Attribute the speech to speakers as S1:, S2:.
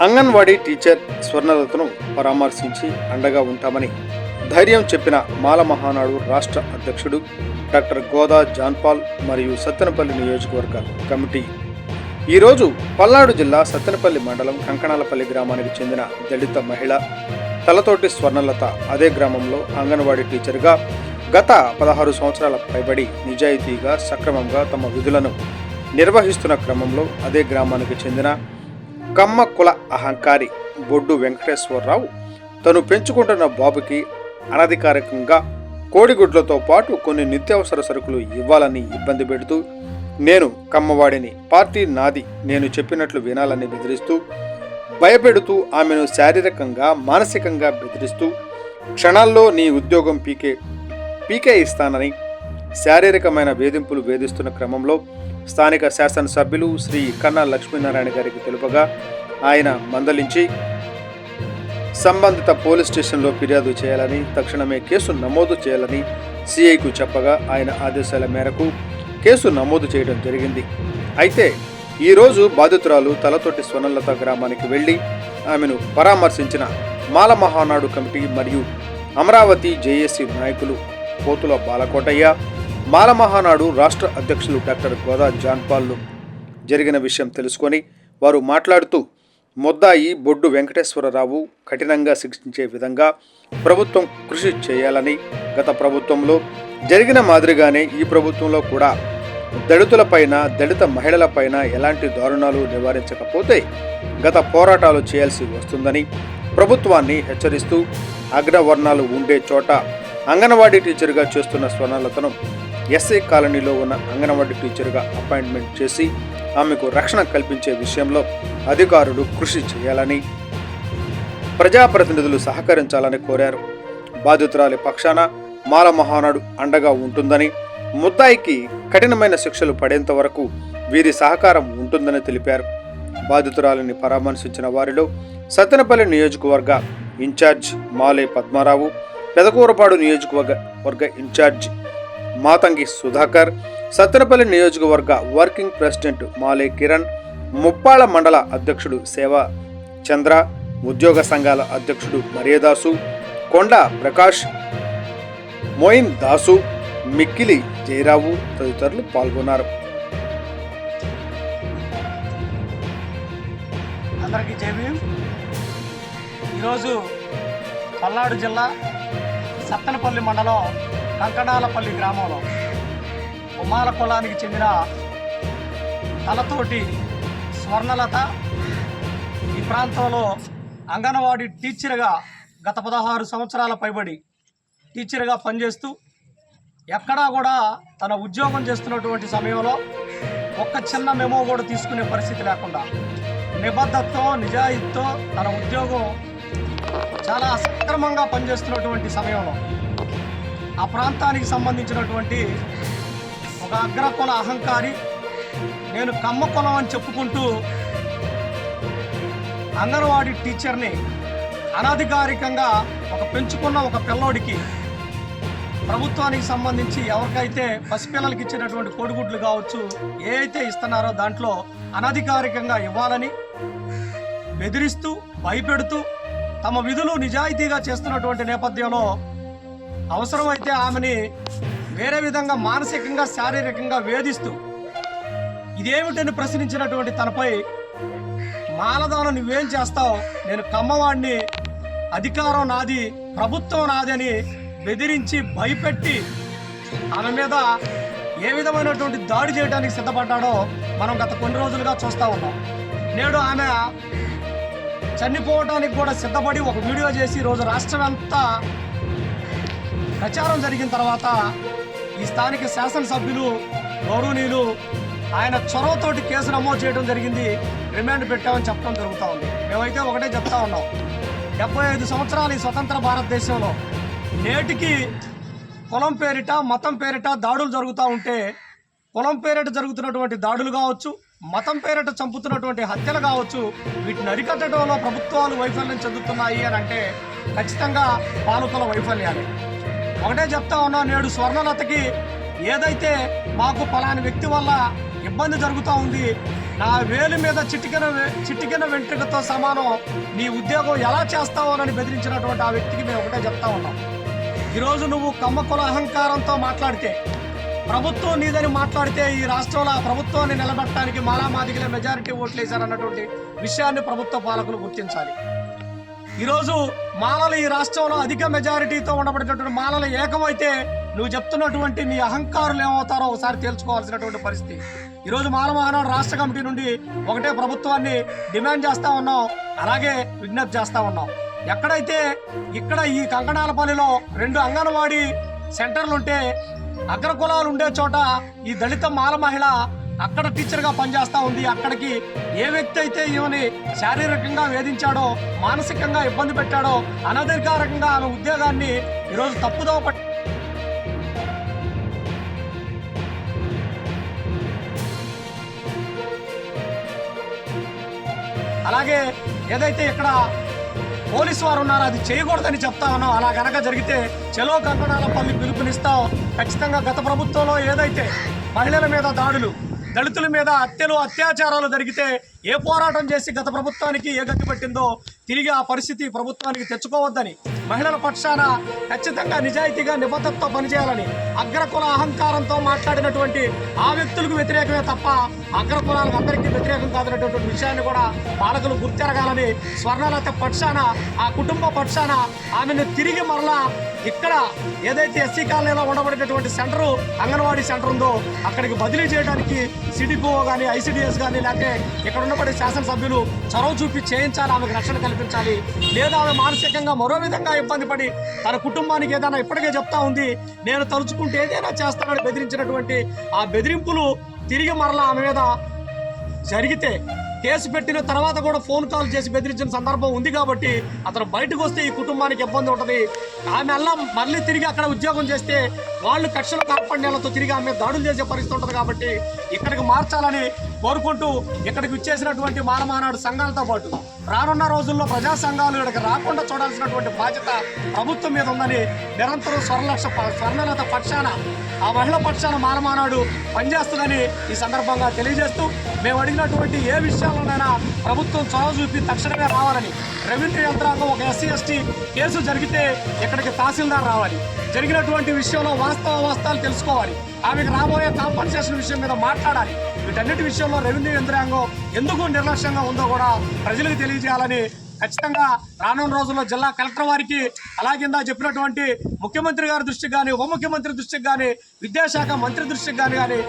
S1: Anganwadi teacher స్వర్ణలతను పరామర్శించి అండగా ఉంటామని ధైర్యం చెప్పిన మాల మహానాడు రాష్ట్ర అధ్యక్షుడు డాక్టర్ గోదా జాన్పాల్ మరియు సత్తెనపల్లి నియోజకవర్గ కమిటీ. ఈరోజు పల్నాడు జిల్లా సత్తెనపల్లి మండలం కంకణాలపల్లి గ్రామానికి చెందిన దళిత మహిళ తలతోటి స్వర్ణలత అదే గ్రామంలో అంగన్వాడీ టీచర్గా గత పదహారు సంవత్సరాల పైబడి నిజాయితీగా సక్రమంగా తమ విధులను నిర్వహిస్తున్న క్రమంలో అదే గ్రామానికి చెందిన కమ్మ కుల అహంకారి బొడ్డు వెంకటేశ్వరరావు తను పెంచుకుంటున్న బాబుకి అనధికారికంగా కోడిగుడ్లతో పాటు కొన్ని నిత్యావసర సరుకులు ఇవ్వాలని ఇబ్బంది పెడుతూ నేను కమ్మవాడిని పార్టీ నాది నేను చెప్పినట్లు వినాలని బెదిరిస్తూ భయపెడుతూ ఆమెను శారీరకంగా మానసికంగా బెదిరిస్తూ క్షణాల్లో నీ ఉద్యోగం పీకే పీకే ఇస్తానని శారీరకమైన వేధింపులు వేధిస్తున్న క్రమంలో స్థానిక శాసనసభ్యులు శ్రీ కన్నా లక్ష్మీనారాయణ గారికి తెలుపగా ఆయన మందలించి సంబంధిత పోలీస్ స్టేషన్లో ఫిర్యాదు చేయాలని తక్షణమే కేసు నమోదు చేయాలని సిఐకు చెప్పగా ఆయన ఆదేశాల మేరకు కేసు నమోదు చేయడం జరిగింది. అయితే ఈరోజు బాధితురాలు తలతోటి స్వర్ణలత గ్రామానికి వెళ్ళి ఆమెను పరామర్శించిన మాల మహానాడు కమిటీ మరియు అమరావతి జేఏసీ నాయకులు పోతుల బాలకోటయ్య మాల మహానాడు రాష్ట్ర అధ్యక్షులు డాక్టర్ గోదా జాన్పాల్లు జరిగిన విషయం తెలుసుకొని వారు మాట్లాడుతూ ముద్దాయి బొడ్డు వెంకటేశ్వరరావు కఠినంగా శిక్షించే విధంగా ప్రభుత్వం కృషి చేయాలని గత ప్రభుత్వంలో జరిగిన మాదిరిగానే ఈ ప్రభుత్వంలో కూడా దళితులపైన దళిత మహిళలపైన ఎలాంటి దారుణాలు నివారించకపోతే గత పోరాటాలు చేయాల్సి వస్తుందని ప్రభుత్వాన్ని హెచ్చరిస్తూ అగ్రవర్ణాలు ఉండే చోట అంగన్వాడీ టీచర్గా చేస్తున్న స్వర్ణలతను ఎస్ఐ కాలనీలో ఉన్న అంగన్వాడీ టీచర్గా అపాయింట్మెంట్ చేసి ఆమెకు రక్షణ కల్పించే విషయంలో అధికారులు కృషి చేయాలని ప్రజాప్రతినిధులు సహకరించాలని కోరారు. బాధితురాలి పక్షాన మాల మహానాడు అండగా ఉంటుందని ముద్దాయికి కఠినమైన శిక్షలు పడేంత వరకు వీరి సహకారం ఉంటుందని తెలిపారు. బాధితురాలిని పరామర్శించిన వారిలో సత్తెనపల్లి నియోజకవర్గ ఇన్ఛార్జ్ మాలే పద్మారావు పెదకూరపాడు నియోజకవర్గ వర్గ ఇన్ఛార్జ్ మాతంగి సుధాకర్ సత్తెనపల్లి నియోజకవర్గ వర్కింగ్ ప్రెసిడెంట్ మాలే కిరణ్ ముప్పాళ మండల అధ్యక్షుడు సేవ చంద్ర ఉద్యోగ సంఘాల అధ్యక్షుడు మరియదాసు కొండ ప్రకాష్ మోయిన్ దాసు మిక్కిలి జయరావు తదితరులు పాల్గొన్నారు.
S2: అందరికీ జేబీఎం ఈరోజు పల్నాడు జిల్లా సత్తెనపల్లి మండలం కంకణాలపల్లి గ్రామంలో కుమార కులానికి చెందిన తలతోటి స్వర్ణలత ఈ ప్రాంతంలో అంగన్వాడీ టీచర్గా గత పదహారు సంవత్సరాల పైబడి టీచర్గా పనిచేస్తూ ఎక్కడా కూడా తన ఉద్యోగం చేస్తున్నటువంటి సమయంలో ఒక్క చిన్న మెమో కూడా తీసుకునే పరిస్థితి లేకుండా నిబద్ధతతో నిజాయితీతో తన ఉద్యోగం చాలా సక్రమంగా పనిచేస్తున్నటువంటి సమయంలో ఆ ప్రాంతానికి సంబంధించినటువంటి ఒక అగ్రకుల అహంకారి. నేను కమ్మ కులం అని చెప్పుకుంటూ అంగన్వాడీ టీచర్ని అనధికారికంగా ఒక పెంచుకున్న ఒక పిల్లోడికి ప్రభుత్వానికి సంబంధించి ఎవరికైతే పసిపిల్లలకి ఇచ్చినటువంటి కోడిగుడ్లు కావచ్చు ఏ అయితే ఇస్తున్నారో దాంట్లో అనధికారికంగా ఇవ్వాలని బెదిరిస్తూ భయపెడుతూ తమ విధులు నిజాయితీగా చేస్తున్నటువంటి నేపథ్యంలో అవసరమైతే ఆమెని వేరే విధంగా మానసికంగా శారీరకంగా వేధిస్తూ ఇదేమిటని ప్రశ్నించినటువంటి తనపై మాలదానం నువ్వేం చేస్తావు. నేను కమ్మవాడిని అధికారం నాది ప్రభుత్వం నాది అని బెదిరించి భయపెట్టి ఆమె మీద ఏ విధమైనటువంటి దాడి చేయడానికి సిద్ధపడ్డాడో మనం గత కొన్ని రోజులుగా చూస్తూ ఉన్నాం. నేడు ఆమె చనిపోవడానికి కూడా సిద్ధపడి ఒక వీడియో చేసి ఈరోజు రాష్ట్రం అంతా ప్రచారం జరిగిన తర్వాత ఈ స్థానిక శాసనసభ్యులు గౌరవనీయులు ఆయన చొరవతోటి కేసు నమోదు చేయడం జరిగింది. రిమాండ్ పెట్టామని చెప్పడం జరుగుతూ ఉంది మేమైతే ఒకటే చెప్తా ఉన్నాం. డెబ్బై ఐదు సంవత్సరాలు ఈ స్వతంత్ర భారతదేశంలో నేటికి కులం పేరిట మతం పేరిట దాడులు జరుగుతూ ఉంటే కులం పేరిట జరుగుతున్నటువంటి దాడులు కావచ్చు మతం పేరిట చంపుతున్నటువంటి హత్యలు కావచ్చు వీటిని అరికట్టడంలో ప్రభుత్వాలు వైఫల్యం చెందుతున్నాయి అని అంటే ఖచ్చితంగా పాలకుల వైఫల్యాలే. ఒకటే చెప్తా ఉన్నా నేడు స్వర్ణలతకి ఏదైతే మాకు పలాని వ్యక్తి వల్ల ఇబ్బంది జరుగుతూ ఉంది నా వేలు మీద చిటికెన వే- వెంట్రుకతో సమానం నీ ఉద్యోగం ఎలా చేస్తావోనని బెదిరించినటువంటి ఆ వ్యక్తికి మేము ఒకటే చెప్తా ఉన్నాం. ఈరోజు నువ్వు కమ్మకుల అహంకారంతో మాట్లాడితే ప్రభుత్వం నీదని మాట్లాడితే ఈ రాష్ట్రంలో ఆ ప్రభుత్వాన్ని నిలబెట్టడానికి మాలామాదిగల మెజారిటీ ఓట్లు వేశారన్నటువంటి విషయాన్ని ప్రభుత్వ పాలకులు గుర్తించాలి. ఈరోజు మాలలు ఈ రాష్ట్రంలో అధిక మెజారిటీతో ఉండబడినటువంటి మాలలు ఏకమైతే నువ్వు చెప్తున్నటువంటి నీ అహంకారులు ఏమవుతారో ఒకసారి తేల్చుకోవాల్సినటువంటి పరిస్థితి. ఈరోజు మాల మహానాడు రాష్ట్ర కమిటీ నుండి ఒకటే ప్రభుత్వాన్ని డిమాండ్ చేస్తా ఉన్నాం అలాగే విజ్ఞప్తి చేస్తా ఉన్నాం. ఎక్కడైతే ఇక్కడ ఈ కంకణాలపల్లిలో రెండు అంగన్వాడీ సెంటర్లు ఉంటే అగ్రకులాలు ఉండే చోట ఈ దళిత మాల మహిళ అక్కడ టీచర్గా పనిచేస్తా ఉంది. అక్కడికి ఏ వ్యక్తి అయితే ఈమెని శారీరకంగా వేధించాడో మానసికంగా ఇబ్బంది పెట్టాడో అనధికారకంగా ఆమె ఉద్యోగాన్ని ఈరోజు తప్పుదోవ పట్టి అలాగే ఏదైతే ఇక్కడ పోలీసు వారు ఉన్నారో అది చేయకూడదని చెప్తా ఉన్నాం. అలా గనక జరిగితే చెలో కంకణాల పల్లి పిలుపునిస్తాం. ఖచ్చితంగా గత ప్రభుత్వంలో ఏదైతే మహిళల మీద దాడులు దళితుల మీద హత్యలు అత్యాచారాలు జరిగితే ఏ పోరాటం చేసి గత ప్రభుత్వానికి ఏ గతి పట్టిందో తిరిగి ఆ పరిస్థితి ప్రభుత్వానికి తెచ్చుకోవద్దని మహిళల పక్షాన ఖచ్చితంగా నిజాయితీగా నిబద్ధతతో పనిచేయాలని అగ్రకుల అహంకారంతో మాట్లాడినటువంటి ఆ వ్యక్తులకు వ్యతిరేకమే తప్ప అగ్రకులాలకు అందరికీ వ్యతిరేకం కాదనేటువంటి విషయాన్ని కూడా పాలకులు గుర్తెరగాలని స్వర్ణలత పక్షాన ఆ కుటుంబ పక్షాన ఆమెను తిరిగి మరలా ఇక్కడ ఏదైతే ఎస్సీ కాలనీలో ఉండబడేటటువంటి సెంటరు అంగన్వాడీ సెంటర్ ఉందో అక్కడికి బదిలీ చేయడానికి సిడిపిఓ కానీ ఐసిడిఎస్ కానీ లేకపోతే ఇక్కడ ఉండబడే శాసనసభ్యులు చొరవ చూపి చేయించాలి ఆమెకు రక్షణ కల్పించాలి. లేదా ఆమె మానసికంగా మరో విధంగా ఇబ్బంది పడి తన కుటుంబానికి ఏదైనా ఇప్పటికే చెప్తా ఉంది నేను తలుచుకుంటే ఏదైనా చేస్తానని బెదిరించినటువంటి ఆ బెదిరింపులు తిరిగి మరలా ఆమె మీద జరిగితే కేసు పెట్టిన తర్వాత కూడా ఫోన్ కాల్ చేసి బెదిరించిన సందర్భం ఉంది కాబట్టి అతను బయటకు వస్తే ఈ కుటుంబానికి ఇబ్బంది ఉంటుంది. ఆమె అలా మళ్ళీ తిరిగి అక్కడ ఉద్యోగం చేస్తే వాళ్ళు కక్షల కార్పణ్యాలతో తిరిగి ఆమె దాడులు చేసే పరిస్థితి ఉంటుంది కాబట్టి ఇక్కడికి మార్చాలని కోరుకుంటూ ఇక్కడికి ఇచ్చేసినటువంటి మానమానాడు సంఘాలతో పాటు రానున్న రోజుల్లో ప్రజా సంఘాలు ఇక్కడికి రాకుండా చూడాల్సినటువంటి బాధ్యత ప్రభుత్వం మీద ఉందని నిరంతరం స్వర్లక్ష స్వర్ణలత పక్షాన ఆ మహిళ పక్షాన మానమానాడు పనిచేస్తుందని ఈ సందర్భంగా తెలియజేస్తూ మేము అడిగినటువంటి ఏ విషయాల్లోనైనా ప్రభుత్వం చొరవ చూపి తక్షణమే రావాలని రెవెన్యూ యంత్రాంగం ఒక ఎస్సీ ఎస్టీ కేసు జరిగితే ఇక్కడికి తహసీల్దార్ రావాలి. జరిగినటువంటి విషయంలో వాస్తవ వాస్తవాలు తెలుసుకోవాలి. ఆమెకు రాబోయే కాంపన్సేషన్ విషయం మీద మాట్లాడాలి. వీటన్నిటి విషయంలో రెవెన్యూ యంత్రాంగం ఎందుకు నిర్లక్ష్యంగా ఉందో కూడా ప్రజలకు తెలియజేయాలని ఖచ్చితంగా రానున్న రోజుల్లో జిల్లా కలెక్టర్ వారికి అలాగే చెప్పినటువంటి ముఖ్యమంత్రి గారి దృష్టికి కానీ ఉప ముఖ్యమంత్రి దృష్టికి కానీ విద్యాశాఖ మంత్రి దృష్టికి కానీ కానీ